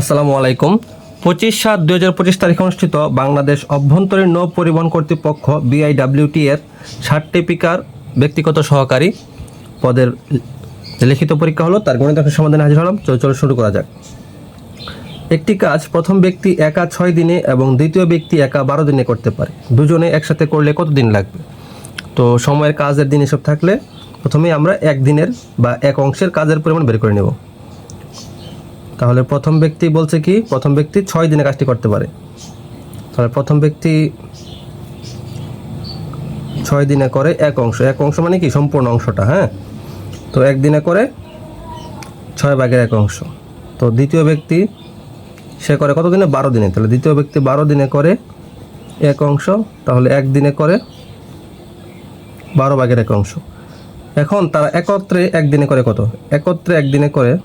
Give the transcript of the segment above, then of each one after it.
আসসালামু আলাইকুম। পঁচিশ সাত দুই হাজার পঁচিশ তারিখে অনুষ্ঠিত বাংলাদেশ অভ্যন্তরীণ নৌ পরিবহন কর্তৃপক্ষ বিআইডাব্লিউটি এর সার্টিফিকার ব্যক্তিগত সহকারী। পদের লিখিত পরীক্ষা হলো, তার গণিত সমাধানে হাজির হলাম। চলো চলো, শুরু করা যাক। একটি কাজ, প্রথম ব্যক্তি একা ছয় দিনে এবং দ্বিতীয় ব্যক্তি একা বারো দিনে করতে পারে। দুজনে একসাথে করলে কত দিন লাগবে? তো সময়ের কাজের দিন এসব থাকলে প্রথমেই আমরা এক দিনের বা এক অংশের কাজের পরিমাণ বের করে নেব। তাহলে প্রথম ব্যক্তি বলছে কি, প্রথম ব্যক্তি ছয় দিনে কাজটি করতে পারে। তাহলে প্রথম ব্যক্তি ছয় দিনে করে এক অংশ। এক অংশ মানে কি? সম্পূর্ণ অংশটা হ্যাঁ? তো একদিনে করে ছয় ভাগের এক অংশ। তো দ্বিতীয় ব্যক্তি সে করে কত দিনে? বারো দিনে। তাহলে দ্বিতীয় ব্যক্তি বারো দিনে করে এক অংশ, তাহলে একদিনে করে বারো ভাগের এক অংশ। এখন তারা একত্রে একদিনে করে কত? একত্রে একদিনে করে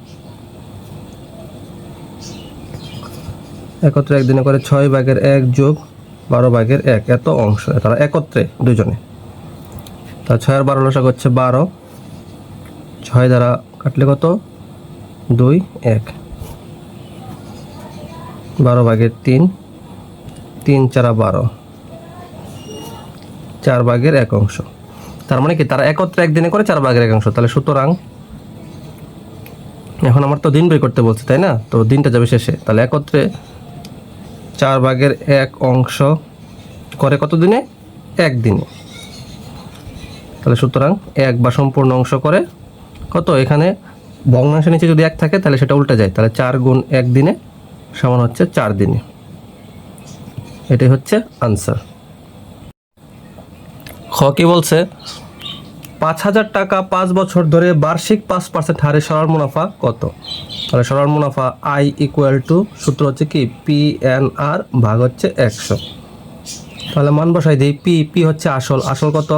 একত্রে একদিনে করে ছয় ভাগের এক যোগ বারো ভাগের এক। এত অংশ। তারা একত্রে দুজনে। তা ছয় আর বারো লসা করছে বারো। ছয় দ্বারা কাটলে কত? দুই, এক। বারো ভাগের তিন। তিন চারা বারো। চার ভাগের এক অংশ। তার মানে কি? তারা একত্রে একদিনে করে চার ভাগের এক অংশ। তাহলে সুতরাং এখন আমার তো দিন বের করতে বলছে, তাই না? তো দিনটা যাবে শেষে। তাহলে একত্রে চার ভাগের এক অংশ করে কত দিনে? একদিনে তাহলে সুতরাং এক বা সম্পূর্ণ অংশ করে কত? এখানে ভগ্নাংশের নিচে যদি এক থাকে, তাহলে সেটা উল্টে যায়। তাহলে চার গুণ এক দিনে সমান হচ্ছে চার দিনে। এটাই হচ্ছে আনসার খ কি বলছে? পাঁচ হাজার টাকা পাঁচ বছর ধরে বার্ষিক পাঁচ পার্সেন্ট হারে সরল মুনাফা কত? তাহলে সরল মুনাফা আই ইকুয়াল টু সূত্র হচ্ছে কি? পি এন আর ভাগ হচ্ছে একশো। তাহলে মান বসাই দিই পি পি হচ্ছে আসল। আসল কত?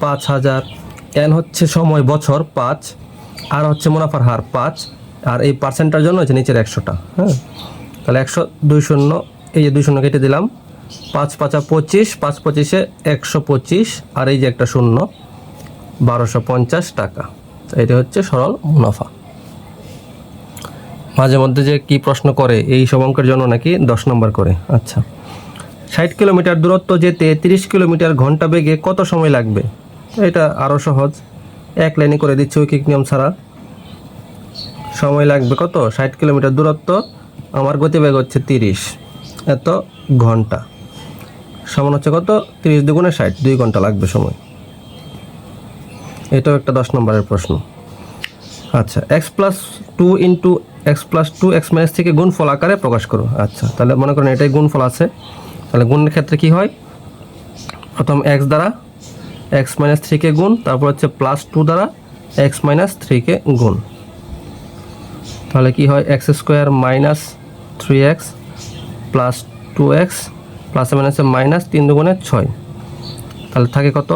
পাঁচ হাজার। এন হচ্ছে সময়, বছর, পাঁচ। আর হচ্ছে মুনাফার হার, পাঁচ। আর এই পার্সেন্টটার জন্য হচ্ছে নিচের একশোটা হ্যাঁ? তাহলে একশো দুই শূন্য, এই যে দুই শূন্য কেটে দিলাম। পাঁচ পাঁচা পঁচিশ, পাঁচ পঁচিশে একশো পঁচিশ। আর এই যে একটা শূন্য বারোশো পঞ্চাশ টাকা। এটা হচ্ছে সরল মুনাফা। মাঝে মধ্যে যে কি প্রশ্ন করে, এই সব অঙ্কের জন্য নাকি দশ নম্বর করে। আচ্ছা। ষাট কিলোমিটার দূরত্ব যেতে তিরিশ কিলোমিটার ঘণ্টা বেগে কত সময় লাগবে? এটা আরও সহজ। এক লাইনে করে দিচ্ছি ঐকিক নিয়ম ছাড়া। সময় লাগবে কত? ষাট কিলোমিটার দূরত্ব, আমার গতিবেগ হচ্ছে তিরিশ। এত ঘণ্টা। সমান হচ্ছে কত? তিরিশ দুগুণে ষাট, দুই ঘণ্টা লাগবে সময়। এটাও একটা দশ নম্বরের প্রশ্ন। আচ্ছা x plus two into x plus two x minus থেকে গুণ ফল আকারে প্রকাশ করো। আচ্ছা তাহলে মনে করেন এটাই গুণফল আছে। তাহলে গুণের ক্ষেত্রে কি হয়? প্রথম এক্স দ্বারা এক্স মাইনাস থ্রিকে গুণ, তারপর হচ্ছে প্লাস টু দ্বারা এক্স মাইনাস থ্রিকে গুণ। তাহলে কি হয়? X square minus three x plus two x প্লাসে মাইনাসে মাইনাস তিন দুগুণে ছয়। তাহলে থাকে কত?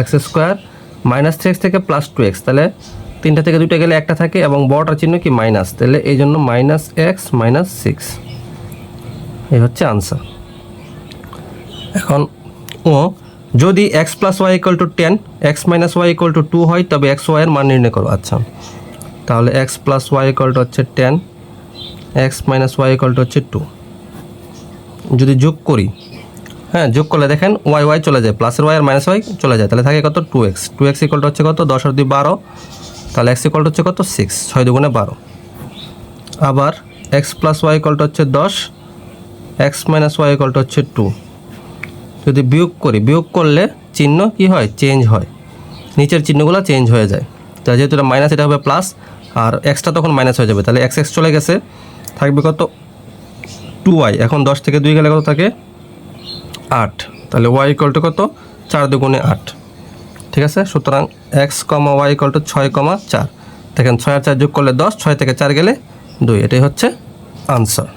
X square minus three x থেকে প্লাস টু এক্স তাহলে তিনটা থেকে দুইটা গেলে একটা থাকে এবং বড়টার চিহ্ন কি মাইনাস তাহলে এই জন্য মাইনাস এক্স মাইনাস সিক্স এই হচ্ছে আনসার এখন ও, যদি x plus y equal to ten x minus y equal to two হয়, তবে এক্স ওয়াইয়ের মান নির্ণয় করো। আচ্ছা তাহলে x plus y equal to হচ্ছে ten x minus y equal to হচ্ছে টু যদি যোগ করি হ্যাঁ যোগ করলে দেখেন ওয়াই ওয়াই চলে যায় প্লাসের ওয়াই আর মাইনাস ওয়াই চলে যায়, তাহলে থাকে কত? Two x two x equal হচ্ছে কত? দশ আর দুই বারো, তাহলে এক্স ইকুয়াল হচ্ছে কত? সিক্স ছয় দুগুণে বারো। আবার এক্স প্লাস ওয়াই ইকুয়াল হচ্ছে দশ এক্স মাইনাস ওয়াই ইকুয়াল হচ্ছে টু যদি বিয়োগ করি, বিয়োগ করলে চিহ্ন কি হয়? চেঞ্জ হয়। নিচের চিহ্নগুলো চেঞ্জ হয়ে যায়। তা যেহেতু এটা মাইনাস এটা হবে প্লাস আর এক্সটা তখন মাইনাস হয়ে যাবে। তাহলে এক্স এক্স চলে গেছে, থাকবে কত? টু ওয়াই এখন দশ থেকে দুই গেলে কত থাকে? আট। তাহলে ওয়াই ইকুয়াল টু কত? চার দুগুণে আট। ঠিক আছে? সুতরাং x comma y equal to ছয় কমা চার। দেখেন ছয় আর চার যোগ করলে দশ, ছয় থেকে চার গেলে দুই। এটাই হচ্ছে আনসার